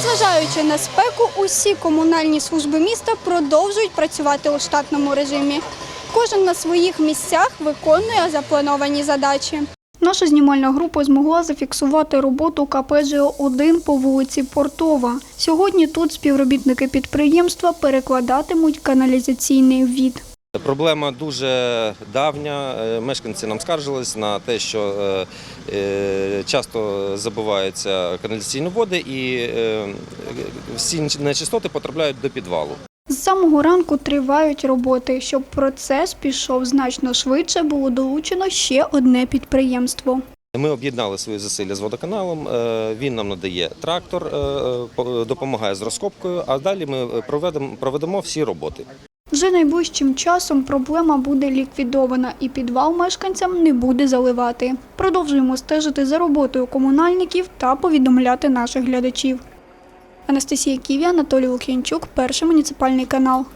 Незважаючи на спеку, усі комунальні служби міста продовжують працювати у штатному режимі. Кожен на своїх місцях виконує заплановані задачі. Наша знімальна група змогла зафіксувати роботу КП «ЖО-1» по вулиці Портова. Сьогодні тут співробітники підприємства перекладатимуть каналізаційний ввід. Проблема дуже давня. Е, Мешканці нам скаржились на те, що е, е, часто забуваються каналізаційні води і всі нечистоти потрапляють до підвалу. З самого ранку тривають роботи. Щоб процес пішов значно швидше, було долучено ще одне підприємство. Ми об'єднали свої зусилля з водоканалом. Він нам надає трактор, допомагає з розкопкою, а далі ми проведемо, проведемо всі роботи. Вже найближчим часом проблема буде ліквідована і підвал мешканцям не буде заливати. Продовжуємо стежити за роботою комунальників та повідомляти наших глядачів. Анастасія Ківі, Анатолій Лук'янчук, перший муніципальний канал.